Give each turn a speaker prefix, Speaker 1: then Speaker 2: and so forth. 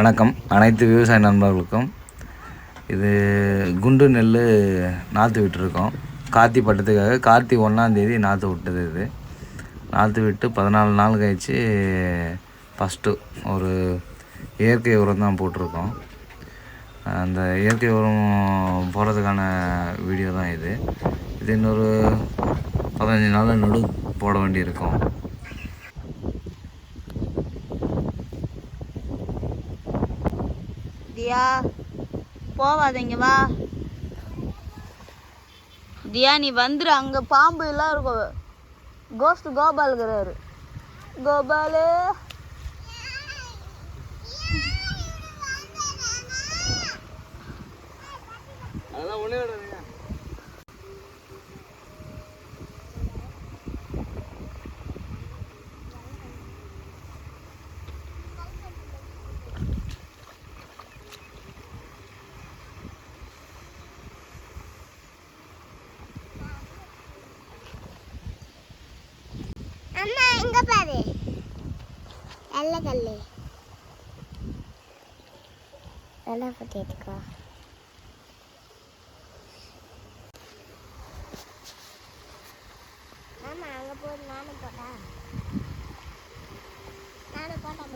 Speaker 1: வணக்கம். அனைத்து விவசாய நண்பர்களுக்கும் இது குண்டு நெல் நாற்று விட்டுருக்கோம். கார்த்தி பட்டத்துக்காக கார்த்தி ஒன்றாந்தேதி நாற்று விட்டது இது. நாற்று விட்டு பதினாலு நாள் கழிச்சு ஃபஸ்ட்டு ஒரு இயற்கை உரம் தான் போட்டிருக்கோம். அந்த இயற்கை உரம் போடுறதுக்கான வீடியோ தான் இது. இது இன்னொரு பதினஞ்சு நாளில் நடு போட வேண்டியிருக்கோம்.
Speaker 2: தியா. போவாதீங்க வா. தியா நீ வந்துரு. அங்க பாம்பு எல்லாம் இருக்கும். கோஸ்ட் கோபால் கோபாலு.
Speaker 1: அதெல்லாம் ஒன்றே
Speaker 3: அம்மா எங்க பாரு. நல்ல கல்லு. நல்லா போட்டு எடுத்துக்கோ. ஆமா அங்க போய் நானும் போட்டேன் நானும் போட்டேன்